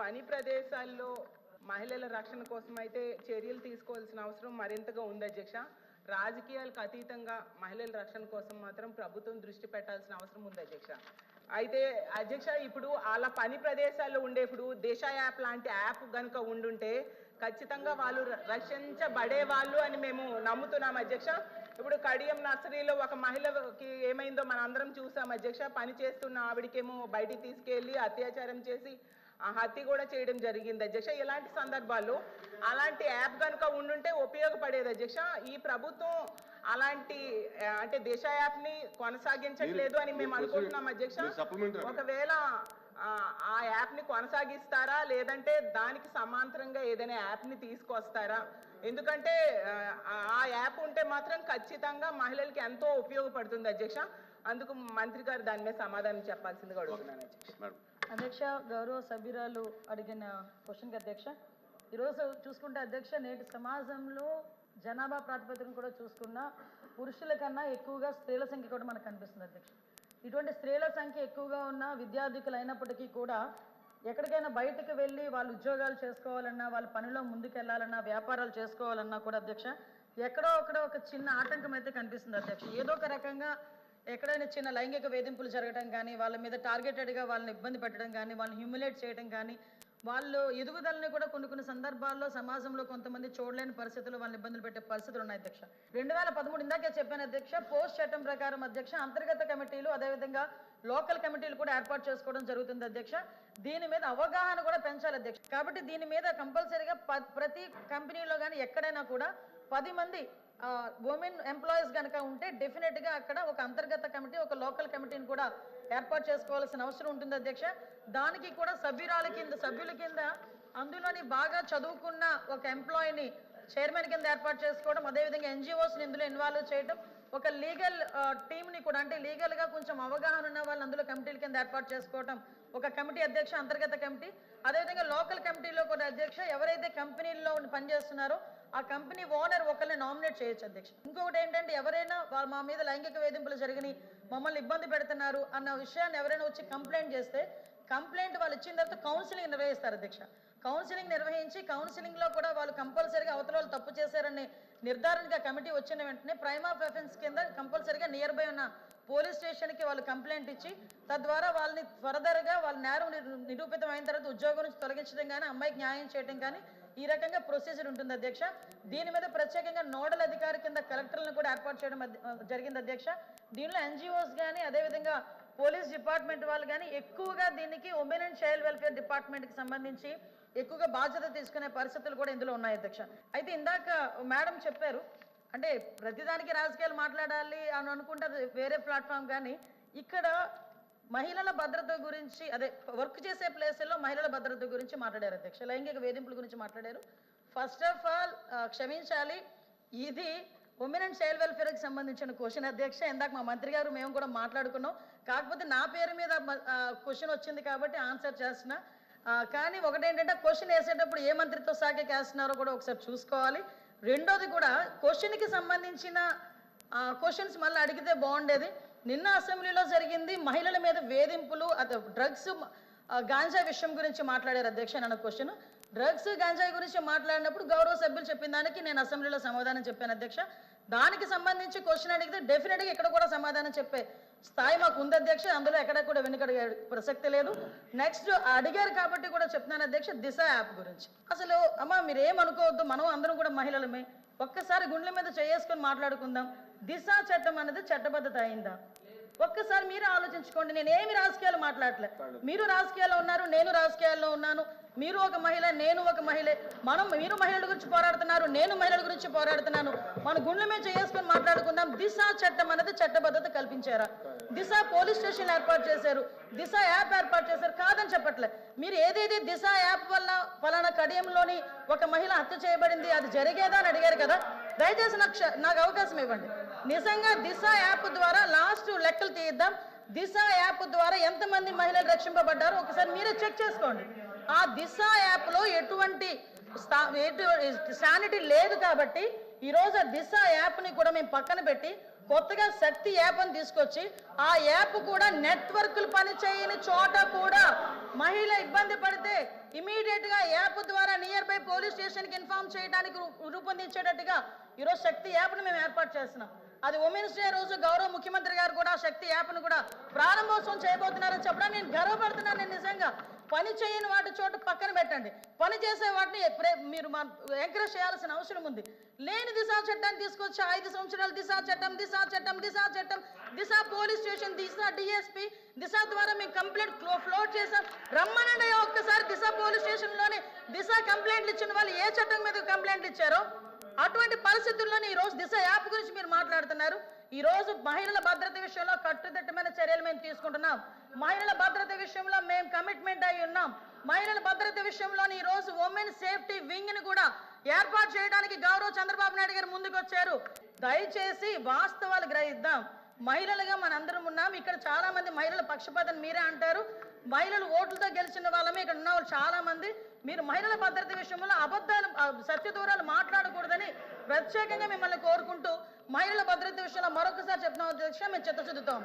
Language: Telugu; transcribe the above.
పని ప్రదేశాల్లో మహిళల రక్షణ కోసం అయితే చర్యలు తీసుకోవాల్సిన అవసరం మరింతగా ఉంది అధ్యక్ష. రాజకీయాలకు అతీతంగా మహిళల రక్షణ కోసం మాత్రం ప్రభుత్వం దృష్టి పెట్టాల్సిన అవసరం ఉంది అధ్యక్ష. అయితే అధ్యక్ష ఇప్పుడు అలా పని ప్రదేశాల్లో ఉండేప్పుడు దేశ యాప్ లాంటి యాప్ కనుక ఉండుంటే ఖచ్చితంగా వాళ్ళు రక్షించబడే వాళ్ళు అని మేము నమ్ముతున్నాం అధ్యక్ష. ఇప్పుడు కడియం నర్సరీలో ఒక మహిళకి ఏమైందో మన అందరం చూసాం అధ్యక్ష. పని చేస్తున్న ఆవిడకేమో బయటికి తీసుకెళ్ళి అత్యాచారం చేసి హత్య కూడా చేయడం జరిగింది అధ్యక్ష. ఇలాంటి సందర్భాల్లో అలాంటి యాప్ కనుక ఉండుంటే ఉపయోగపడేది అధ్యక్ష? ఈ ప్రభుత్వం అలాంటి ఆ, అంటే దిశ యాప్ని కొనసాగించట్లేదు అని మేము అనుకుంటున్నాం అధ్యక్ష. ఒకవేళ ఆ, ఆ యాప్ని కొనసాగిస్తారా? లేదంటే దానికి సమాంతరంగా ఏదైనా యాప్ని తీసుకొస్తారా? ఎందుకంటే ఆ, ఆ యాప్ ఉంటే మాత్రం ఖచ్చితంగా మహిళలకి ఎంతో ఉపయోగపడుతుంది అధ్యక్ష. అందుకు మంత్రి గారు దాని మీద సమాధానం చెప్పాల్సిందిగా అడుగుతున్నాను అధ్యక్ష. అధ్యక్ష గౌరవ సభ్యురాలు అడిగిన క్వశ్చన్కి అధ్యక్ష. ఈరోజు చూసుకుంటే అధ్యక్ష నేటి సమాజంలో జనాభా ప్రాతిపదికను కూడా చూసుకున్న పురుషుల కన్నా ఎక్కువగా స్త్రీల సంఖ్య కూడా మనకు కనిపిస్తుంది అధ్యక్ష. ఇటువంటి స్త్రీల సంఖ్య ఎక్కువగా ఉన్న విద్యార్థికులు అయినప్పటికీ కూడా ఎక్కడికైనా బయటకు వెళ్ళి వాళ్ళు ఉద్యోగాలు చేసుకోవాలన్నా వాళ్ళ పనిలో ముందుకెళ్ళాలన్నా వ్యాపారాలు చేసుకోవాలన్నా కూడా అధ్యక్ష ఎక్కడో అక్కడ ఒక చిన్న ఆటంకం అయితే కనిపిస్తుంది అధ్యక్ష. ఏదో ఒక రకంగా ఎక్కడైనా చిన్న లైంగిక వేధింపులు జరగడం కానీ వాళ్ళ మీద టార్గెటెడ్గా వాళ్ళని ఇబ్బంది పెట్టడం కానీ వాళ్ళని హ్యూమిలేట్ చేయడం కానీ వాళ్ళు ఎదుగుదలని కూడా కొన్ని కొన్ని సందర్భాల్లో సమాజంలో కొంతమంది చూడలేని పరిస్థితులు వాళ్ళని ఇబ్బందులు పెట్టే పరిస్థితులు ఉన్నాయి అధ్యక్ష. రెండు వేల పదమూడు ఇందాకే చెప్పాను అధ్యక్ష పోస్ట్ చట్టం ప్రకారం అధ్యక్ష అంతర్గత కమిటీలు అదేవిధంగా లోకల్ కమిటీలు కూడా ఏర్పాటు చేసుకోవడం జరుగుతుంది అధ్యక్ష. దీని మీద అవగాహన కూడా పెంచాలి అధ్యక్ష. కాబట్టి దీని మీద కంపల్సరీగా ప్రతి కంపెనీలో కానీ ఎక్కడైనా కూడా పది మంది ఉమెన్ ఎంప్లాయీస్ కనుక ఉంటే డెఫినెట్గా అక్కడ ఒక అంతర్గత కమిటీ ఒక లోకల్ కమిటీని కూడా ఏర్పాటు చేసుకోవాల్సిన అవసరం ఉంటుంది అధ్యక్ష. దానికి కూడా సభ్యురాల కింద సభ్యుల కింద అందులోని బాగా చదువుకున్న ఒక ఎంప్లాయీని చైర్మన్ కింద ఏర్పాటు చేసుకోవడం అదేవిధంగా ఎన్జిఓస్ని ఇందులో ఇన్వాల్వ్ చేయడం ఒక లీగల్ టీంని కూడా అంటే లీగల్గా కొంచెం అవగాహన ఉన్న వాళ్ళు అందులో కమిటీల కింద ఏర్పాటు చేసుకోవడం ఒక కమిటీ అధ్యక్ష అంతర్గత కమిటీ అదేవిధంగా లోకల్ కమిటీలో కూడా అధ్యక్ష ఎవరైతే కంపెనీల్లో పనిచేస్తున్నారో ఆ కంపెనీ ఓనర్ ఒకరిని నామినేట్ చేయొచ్చు అధ్యక్ష. ఇంకొకటి ఏంటంటే ఎవరైనా వాళ్ళు మా మీద లైంగిక వేధింపులు జరిగినాయి మమ్మల్ని ఇబ్బంది పెడుతున్నారు అన్న విషయాన్ని ఎవరైనా వచ్చి కంప్లైంట్ చేస్తే కంప్లైంట్ వాళ్ళు ఇచ్చిన తర్వాత కౌన్సిలింగ్ నిర్వహిస్తారు అధ్యక్ష. కౌన్సిలింగ్ నిర్వహించి కౌన్సిలింగ్లో కూడా వాళ్ళు కంపల్సరీగా అవతల వాళ్ళు తప్పు చేశారని నిర్ధారణగా కమిటీ వచ్చిన వెంటనే ప్రైమ్ ఆఫ్ ఎఫెన్స్ కింద కంపల్సరీగా నియర్ బై ఉన్న పోలీస్ స్టేషన్కి వాళ్ళు కంప్లైంట్ ఇచ్చి తద్వారా వాళ్ళని ఫర్దర్గా వాళ్ళ నేరం నిరూపితం అయిన తర్వాత ఉద్యోగం నుంచి తొలగించడం కానీ అమ్మాయికి న్యాయం చేయడం కానీ ఈ రకంగా ప్రొసీజర్ ఉంటుంది అధ్యక్ష. దీని మీద ప్రత్యేకంగా నోడల్ అధికారి కింద కలెక్టర్లను కూడా ఏర్పాటు చేయడం జరిగింది అధ్యక్ష. దీనిలో ఎన్జిఓస్ కానీ అదేవిధంగా పోలీస్ డిపార్ట్మెంట్ వాళ్ళు కానీ ఎక్కువగా దీనికి ఉమెన్ అండ్ చైల్డ్ వెల్ఫేర్ డిపార్ట్మెంట్కి సంబంధించి ఎక్కువగా బాధ్యత తీసుకునే పరిస్థితులు కూడా ఇందులో ఉన్నాయి అధ్యక్ష. అయితే ఇందాక మేడం చెప్పారు అంటే ప్రతిదానికి రాజకీయాలు మాట్లాడాలి అని అనుకుంటారు వేరే ప్లాట్ఫామ్ కానీ ఇక్కడ మహిళల భద్రత గురించి అదే వర్క్ చేసే ప్లేసుల్లో మహిళల భద్రత గురించి మాట్లాడారు అధ్యక్ష. లైంగిక వేధింపుల గురించి మాట్లాడారు. ఫస్ట్ ఆఫ్ ఆల్ క్షమించాలి. ఇది ఉమెన్ అండ్ చైల్డ్ వెల్ఫేర్కి సంబంధించిన క్వశ్చన్ అధ్యక్ష. ఇందాక మా మంత్రి గారు మేము కూడా మాట్లాడుకున్నాం. కాకపోతే నా పేరు మీద క్వశ్చన్ వచ్చింది కాబట్టి ఆన్సర్ చేస్తున్నా. కానీ ఒకటేంటంటే క్వశ్చన్ వేసేటప్పుడు ఏ మంత్రిత్వ శాఖకి వేస్తున్నారో కూడా ఒకసారి చూసుకోవాలి. రెండోది కూడా క్వశ్చన్కి సంబంధించిన క్వశ్చన్స్ మళ్ళీ అడిగితే బాగుండేది. నిన్న అసెంబ్లీలో జరిగింది మహిళల మీద వేధింపులు అదే డ్రగ్స్ గాంజా విషయం గురించి మాట్లాడారు అధ్యక్ష అన్న క్వశ్చన్. డ్రగ్స్ గాంజా గురించి మాట్లాడినప్పుడు గౌరవ సభ్యులు చెప్పిన దానికి నేను అసెంబ్లీలో సమాధానం చెప్పాను అధ్యక్ష. దానికి సంబంధించి క్వశ్చన్ అడిగితే డెఫినెట్గా ఇక్కడ కూడా సమాధానం చెప్పే స్థాయి మాకు ఉంది అధ్యక్ష అందులో ఎక్కడ కూడా వెనుకడిగే ప్రసక్తి లేదు. నెక్స్ట్ అడిగారు కాబట్టి కూడా చెప్తున్నాను అధ్యక్ష దిశ యాప్ గురించి. అసలు అమ్మ మీరు ఏమనుకోవద్దు మనం అందరం కూడా మహిళలమే. ఒక్కసారి గుండెల మీద చేసుకొని మాట్లాడుకుందాం. దిశ చట్టం అనేది చట్టబద్ధత అయిందా? ఒక్కసారి మీరు ఆలోచించుకోండి నేను ఏమి రాజకీయాలు మాట్లాడలే మీరు రాజకీయాల్లో ఉన్నారు నేను రాజకీయాల్లో ఉన్నాను. మీరు ఒక మహిళ నేను ఒక మహిళ. మనం మీరు మహిళల గురించి పోరాడుతున్నారు నేను మహిళల గురించి పోరాడుతున్నాను. మన గుండెల మీద చేసుకొని మాట్లాడుకుందాం. దిశ చట్టం అనేది చట్టబద్ధత కల్పించారా. దిశ పోలీస్ స్టేషన్ ఏర్పాటు చేశారు. దిశ యాప్ ఏర్పాటు చేశారు. కాదని చెప్పట్లే. మీరు ఏదేది దిశ యాప్ వల్ల ఫలానా కడియంలోని ఒక మహిళ హత్య చేయబడింది అది జరిగేదా అని అడిగారు కదా? దయచేసి నాకు నాకు అవకాశం ఇవ్వండి. నిజంగా దిశ యాప్ ద్వారా లాస్ట్ లెక్కలు తీద్దాం దిశ యాప్ ద్వారా ఎంతమంది మహిళలు రక్షింపబడ్డారో ఒకసారి మీరే చెక్ చేసుకోండి. ఆ దిశ యాప్లో ఎటువంటి స్థా- ఎటు శానిటీ లేదు కాబట్టి ఈరోజు ఆ దిశ యాప్ని కూడా మేము పక్కన పెట్టి కొత్తగా శక్తి యాప్ అని తీసుకొచ్చి ఆ యాప్ కూడా నెట్వర్క్లు పనిచేయని చోట కూడా మహిళ ఇబ్బంది పడితే ఇమీడియట్గా యాప్ ద్వారా నియర్ బై పోలీస్ స్టేషన్కి ఇన్ఫార్మ్ చేయడానికి రూ- రూపొందించేటట్టుగా ఈరోజు శక్తి యాప్ను మేము ఏర్పాటు చేస్తున్నాం. అది ఉమెన్స్ డే రోజు గౌరవ ముఖ్యమంత్రి గారు కూడా శక్తి యాప్ను కూడా ప్రారంభోత్సవం చేయబోతున్నారని చెప్పడం నేను గర్వపడుతున్నాను. నేను నిజంగా పని చేయని వాటి చోటు పక్కన పెట్టండి. పని చేసే వాటిని మీరు ఎంకరేజ్ చేయాల్సిన అవసరం ఉంది. లేని దిశా చట్టాన్ని తీసుకొచ్చి ఐదు సంవత్సరాలు దిశా చట్టం దిశా చట్టం దిశా చట్టం Disha police station Disha DSP Disha ద్వారా మేము కంప్లైంట్ ఫ్లోట్ చేసాం. రమ్మనండి ఒక్కసారి దిశ పోలీస్ స్టేషన్లోనే దిశా దిశ కంప్లైంట్లు ఇచ్చిన వాళ్ళు ఏ చట్టం మీద కంప్లైంట్లు ఇచ్చారో అటువంటి పరిస్థితుల్లోనే ఈ రోజు దిశ యాప్ గురించి మీరు మాట్లాడుతున్నారు. ఈ రోజు మహిళల భద్రత విషయంలో కట్టుదిట్టమైన చర్యలు మేము తీసుకుంటున్నాం. మహిళల భద్రత విషయంలో మేము కమిట్మెంట్ అయి ఉన్నాం. మహిళల భద్రత విషయంలో ఈ రోజు ఉమెన్ సేఫ్టీ వింగ్ని కూడా ఏర్పాటు చేయడానికి గౌరవ చంద్రబాబు నాయుడు గారు ముందుకు వచ్చారు దయచేసి వాస్తవాలు గ్రహిద్దాం. మహిళలుగా మనందరం ఉన్నాం. ఇక్కడ చాలా మంది మహిళల పక్షపాతం మీరే అంటారు. మహిళలు ఓట్లతో గెలిచిన వాళ్ళమే ఇక్కడ ఉన్న వాళ్ళు చాలా మంది మీరు మహిళల భద్రత విషయంలో అబద్ధాలు సత్యదూరాలు సత్య దూరాలు మాట్లాడకూడదని ప్రత్యేకంగా మిమ్మల్ని కోరుకుంటూ మహిళల భద్రత విషయంలో మరొకసారి చెప్తున్నాం అధ్యక్ష మేము చిత్తశుద్ధితో